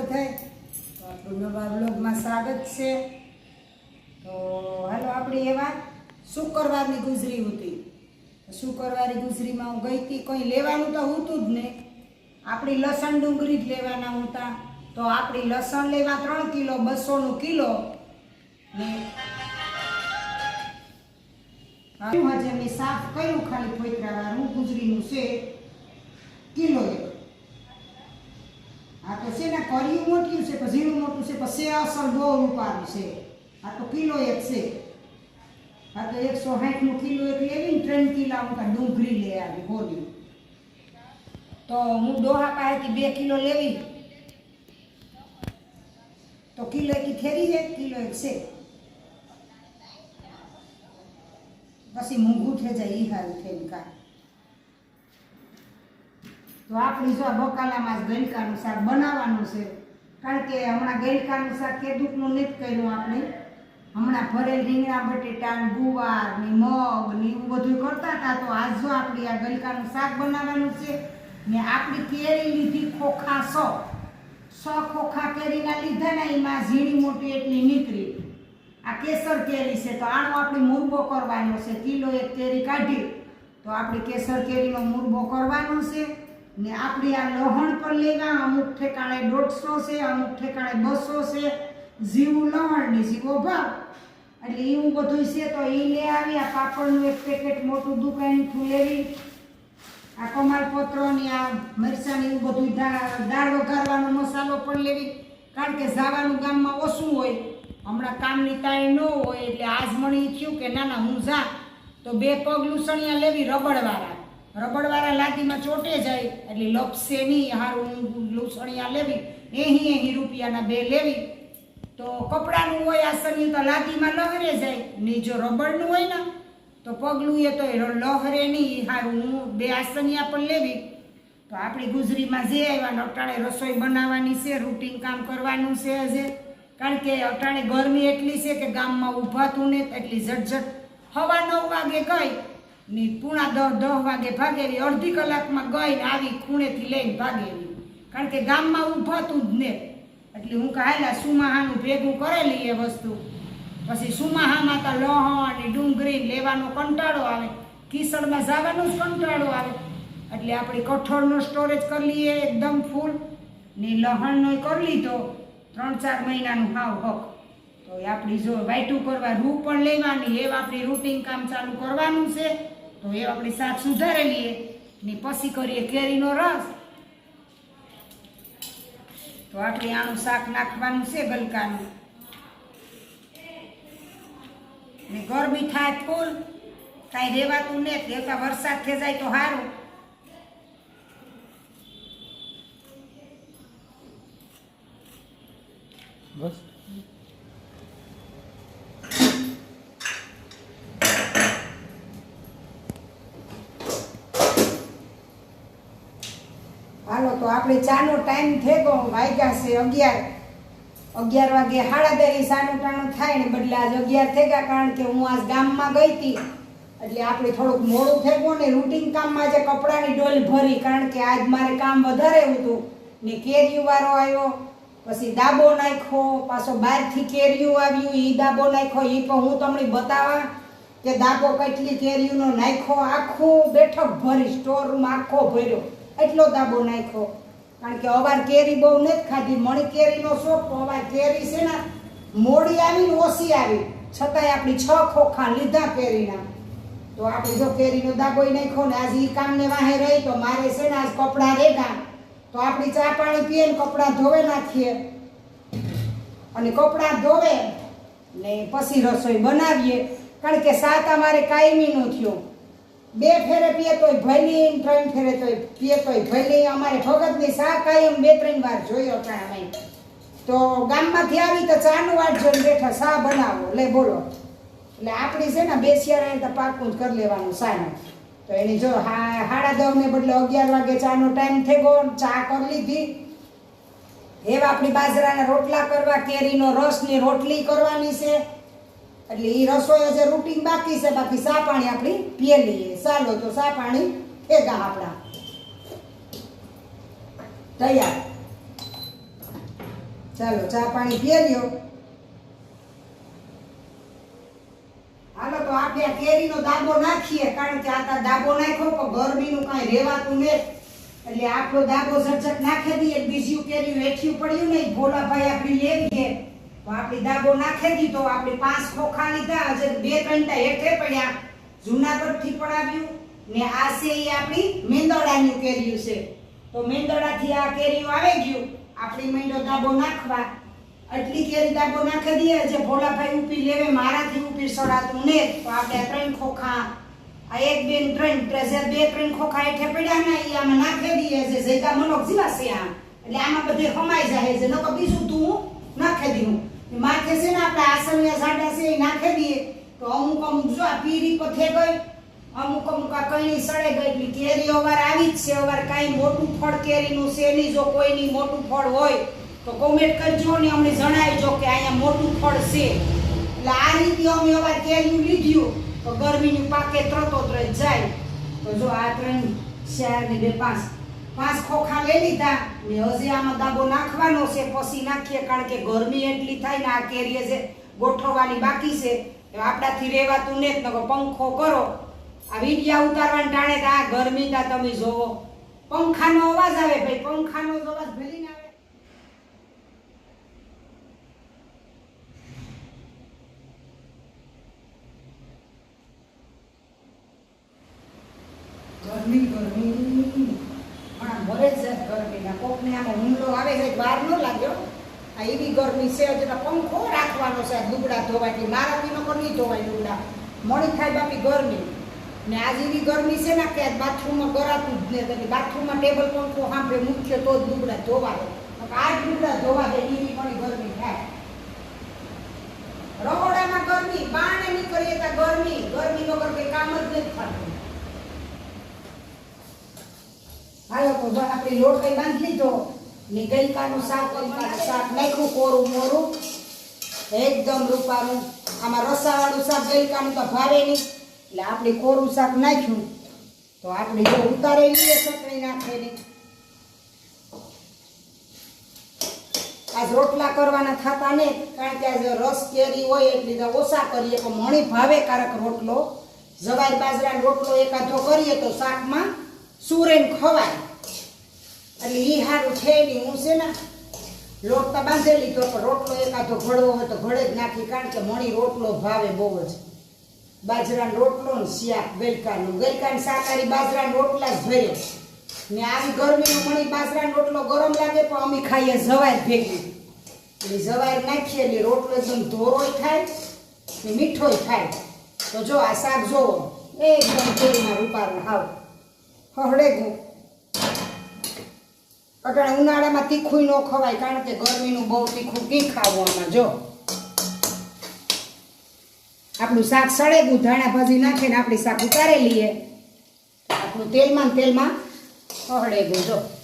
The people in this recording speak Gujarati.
બધાય? તો આપણું નવા બ્લોગમાં સ્વાગત છે. તો હાલો આપણી એવા શુક્રવારની ગુજરી હતી? શુક્રવારી ગુજરીમાં હું ગઈ હતી? કંઈ લેવાનું તો હતું જ નહીં આપણી લસણ ડુંગળી જ લેવાના હતા. તો આપણી લસણ લેવા ત્રણ કિલો બસોનું કિલો. ને હા, મેં સાફ કર્યું ખાલી ફોતરાવાળું ગુજરીનું છે. કિલો એક આ તો છે ને કર્યું મોટું છે પણ ઝીણું મોટું છે પણ સે અસર બહુ રૂપારું છે આ તો કિલો એક છે આ તો એકસો સાઠનું કિલો એક લેવી ને ત્રણ કિલા હું કાં ડુંગળી લઈ આવી બોલી તો હું ડોહા પાસેથી બે કિલો લેવી તો કિલો એકી થેરી છે કિલો એક છે પછી મોંઘું થઈ જાય એ હારું થઈને કાં તો આપણી જો બકાલામાં જ ગલકાનું શાક બનાવવાનું છે. કારણ કે હમણાં ગલકાનું શાક ખેડૂતનું નથી કર્યું આપણે. હમણાં ભરેલ રીંગણા, બટેટા ગુવાર ને મગ ને એવું બધું કરતા હતા. તો આજ જો આપણી આ ગલકાનું શાક બનાવવાનું છે ને આપણી કેરી લીધી ખોખા સો. સો ખોખા કેરીના લીધા ને એમાં ઝીણી મોટી એટલી નીકળી. આ કેસર કેરી છે. તો આનો આપણે મુરબો કરવાનો છે. કિલો એક કેરી કાઢી. તો આપણે કેસર કેરીનો મુરબો કરવાનો છે. ને આપણી આ લહણ પર લેવા અમુક ઠેકાણે દોઢસો છે, અમુક ઠેકાણે બસો છે, જીવું લહણ ને જીવો ભાવ એટલે એવું બધું છે તો એ લઈ આવી, આ પાપડનું એક પેકેટ મોટું દુકાનથી લેવી. આ કમાલપત્રોની, આ મરચાં એવું બધું દાળ વઘારવાનો મસાલો પણ લેવી. કારણ કે જવાનું ગામમાં ઓછું હોય. હમણાં કામની તાય ન હોય, એટલે આજ મને થયું કે ના ના, હું જા. તો બે પગ લૂસણિયા લેવી રબડવાળા રબડવાળા લાદીમાં ચોટે જાય, એટલે લપસે નહીં, હારું લૂસણિયા લેવી, એહી એહી રૂપિયાના બે લેવી. તો કપડાનું હોય આસનિયું તો લાદીમાં લહરે જાય ને જો રબડનું હોય ને, તો પગલું એ તો લહરે નહીં, હારું બે આસનિયા પણ લેવી. તો આપણી ગુજરીમાં જે આવ્યા અટાણે રસોઈ બનાવવાની છે, રૂટીન કામ કરવાનું છે હજે. કારણ કે અટાણે ગરમી એટલી છે કે ગામમાં ઊભાતું ને, એટલી ઝટઝટ. હવા નવ વાગે ગઈ ને પૂણા દહ દહ વાગે ભાગેવી, અડધી કલાકમાં ગઈ આવી ખૂણેથી લઈને ભાગેવી. કારણ કે ગામમાં ઊભાતું જ ને. એટલે હું કહેલા સુમાહાનું ભેગું કરેલી એ વસ્તુ. પછી સુમાહામાં તો લહણ ને ડુંગળી લેવાનો કંટાળો આવે. કિસણમાં જવાનો જ કંટાળો આવે. એટલે આપણે કઠોળનો સ્ટોરેજ કરી લઈએ એકદમ ફૂલ ને લહણનો કરી લીધો. ત્રણ ચાર મહિનાનું હાવ હક. તો એ આપણી જો વાઈટું કરવા રૂ પણ લેવાની એ આપણી રૂટીન કામ ચાલુ કરવાનું છે. તો એ આપણી શાક સુધારે લઈએ ને પછી કરીએ કેરીનો રસ. તો આપણે આનું શાક નાખવાનું છે ગલકાનું. ને ગરમી થાય ફૂલ, કાંઈ રહેવાતું નહીં દેવતા વરસાદ થઈ જાય તો સારું બસ હાલો તો આપણે ચાનો ટાઈમ થઈ ગયો વાગ્યા છે અગિયાર. અગિયાર વાગે સાડા દસ સાનું ટાણું થાય ને બદલે આજ અગિયાર થઈ ગયા કારણ કે હું આજ ગામમાં ગઈ હતી. એટલે આપણે થોડુંક મોડું થઈ ને રૂટીન કામમાં જે કપડાની ડોલ ભરી કારણ કે આજ મારે કામ વધારે હતું. ને કેરીયું વારો આવ્યો, પછી દાબો નાખ્યો, પાછો બહારથી કેરિયું આવ્યું એ દાબો નાખ્યો એ પણ હું તમને બતાવા કે દાબો કેટલી કેરીઓનો નાખ્યો, આખું બેઠક ભરી સ્ટોર આખો ભર્યો. એટલો દાબો નાખ્યો. કારણ કે અવાર કેરી બહુ નથી ખાધી, મણી કેરીનો શોખ અવાર કેરી છે ને, મોડી આવીને ઓછી આવી. છતાંય આપણી છ ખોખા લીધા કેરીના. તો આપણે જો કેરીનો દાબો નાખ્યો ને, આજે એ કામને વાહે રહી, તો મારે છે ને આજ કપડાં રેગા તો આપણી ચા પાણી પીએ ને કપડાં ધોવે નાખીએ. અને કપડાં ધોવે ને પછી રસોઈ બનાવીએ. કારણ કે સાત અમારે કાયમીનું થયું. બે ફેરે પીએ તોય ભલી, ત્રણ ફેરે તોય પીએ તોય ભલી, અમારે ભગતની સા કાયમ બે, ત્રણ વાર જોયો ત્યાં અમે તો ગામમાંથી આવી તો ચાનું વાટજો જોઈને બેઠા સા બનાવો, લે બોલો. એટલે આપણી છે ને બેસિયા તો પાકું જ કરી લેવાનું સાનું તો એની જો હા સાડા દસ ને બદલે અગિયાર વાગે ચાનો ટાઈમ થઈ ગયો ચા કરી લીધી. એવા આપણી બાજરાના રોટલા કરવા, કેરીનો રસની રોટલી કરવાની છે. એટલે એ રસોઈ જે રૂટીન બાકી છે, બાકી સા પાણી આપણી પીએ લઈએ ચાલો તો સા પાણી ભેગા આપણા. તૈયાર. ચાલો, ચા પાણી પીએ લ્યો હાલો તો આપણે આ કેરીનો દાબો નાખીએ, કારણ કે આ ધાબો નાખ્યો, પણ ગરમીનું કાંઈ રહેવાતું નથી એટલે આપણો દાબો ઝટઝટ નાખી દઈએ બીજું કેરી વેઠ્યું પડ્યું નહીં ભોલાભાઈ આપણી લેવીએ આપણી દાગો નાખી દીધો આપણે પાંચ ખોખા લીધા હજે બે ત્રણ હેઠે પડ્યા. જુનાગઢથી પણ આવ્યું ને આ છે એ આપણી મેંદોડાનું કેરીયું છે. તો મેંદોડાથી આ કેરીયું આવી ગયું. આપણી મેંદો દાબો નાખવા. આટલી કેરી દાબો નાખી દઈએ, જે ભોલાભાઈ ઉપી લેવે, મારાથી ઉપી સડાતું ને તો આપણે ત્રણ ખોખા, આ એક, બે ત્રણ ટ્રેઝર બે, ત્રણ ખોખા હેઠે પડ્યા ને એ આમાં નાખી દઈએ છે જૈતા મનોક જીવાશે આમ. એટલે આમાં બધે સમાઈ જાય છે, નકર બીજું તું નાખી દઉં. માથે છે ને આપણે આસનિયા સાડા છે એ નાખી દઈએ. તો અમુક અમુક જો આ પીરી પથે ગઈ, અમુક અમુક આ કઈની સડે ગઈ, એટલી કેરી અવાર આવી જ છે. અવાર કાંઈ મોટું ફળ કેરીનું છે નહીં, જો કોઈની મોટું ફળ હોય, તો કોમેન્ટ કરજો ને અમને જણાવજો કે અહીંયા મોટું ફળ છે. એટલે આ રીતે અમે અવાર કેરીનું લીધું તો ગરમીનું પાકે ત્રતો ત્રત જાય. તો જો આ ત્રણ ચાર બે પાંચ પાંચ ખોખા લઈ લીધા. ને આમાં દાબો નાખવાનો છે, પછી નાખીએ, કારણ કે ગરમી એટલી થાય ને આ કેરીએ છે ગોઠવવાની બાકી છે આપણાથી રહેવાતું ને જ નકો પંખો કરો. આ વીડિયા ઉતારવાને ટાણે આ ગરમી તા તમે જોવો. પંખાનો અવાજ આવે ભાઈ, પંખાનો જ અવાજ ભલી આવે. ગરમી ગરમી પણ ભરે જ છે ગરમીના કોકને આમાં હુમલો આવે છે બહાર ન લાગ્યો આ એવી ગરમી છે હજુ પંખો રાખવાનો છે. લુગડા ધોવાય એટલે મારા પીનો પર નહીં ધોવાય લુગડા. મળી થાય બાપી ગરમી ને આજ એવી ગરમી છે ને કે બાથરૂમમાં ગરાતું જ નહીં બાથરૂમમાં ટેબલ પંખો સાંભળે મુખ્ય તો જ લુગડા દે આ જ લુગડા ધોવા દે એવી પણ ગરમી થાય રહોડામાં ગરમી બાણે નીકળીએ ત્યાં ગરમી ગરમી વગર કઈ કામ જ નથી થતું. હાલો તો આપણે લોટ કઈ બાંધી લીધો. ને ગલકાનું શાક ગઈકાનું શાક નાખ્યું, કોરું મોરું. એકદમ રૂપારું આમાં રસાવાળું શાક, ગલકાનું તો ભાવે નહીં. એટલે આપણે કોરું શાક નાખ્યું. તો આપણે જો ઉતારી લઈએ, ચટણી નાખેલી આજ રોટલા કરવાના થતા ને કારણ કે આજે રસ કેરી હોય એટલે તો ઓછા કરીએ, પણ મણી ભાવે કારક રોટલો. જવાઈ બાજરાનો રોટલો એકાદો કરીએ તો શાકમાં સુરેન ખવાય. એટલે હારું છે નહીં હું છે ને લોટ તો બાંધેલી તો પણ રોટલો એકાદો ઘડવો હોય તો ઘડે જ નાખી, કારણ કે મણી રોટલો ભાવે બહુ જ. બાજરાનો રોટલો ને શિયાક ગલકાનું ગલકાની શાકારી બાજરાના રોટલા જ ભરે. ને આવી ગરમીનું મણી બાજરાનો રોટલો ગરમ લાગે, પણ અમે ખાઈએ જવાય ભેગી. એટલે જવાય નાખીએ એટલે રોટલો એકદમ ધોરોય થાય ને મીઠોય થાય. તો જો આ શાક જોવો. એકદમ તેલમાં રૂપારું આવ હળે ગયું અટાણે ઉનાળામાં તીખું ન ખવાય, કારણ કે ગરમીનું બહુ તીખું કી ખાવું આમાં? જો. આપણું શાક સળેગું ધાણા ભાજી નાખીને આપણી શાક ઉતારી લઈએ. આપણું તેલમાં તેલમાં હળેગું, જો.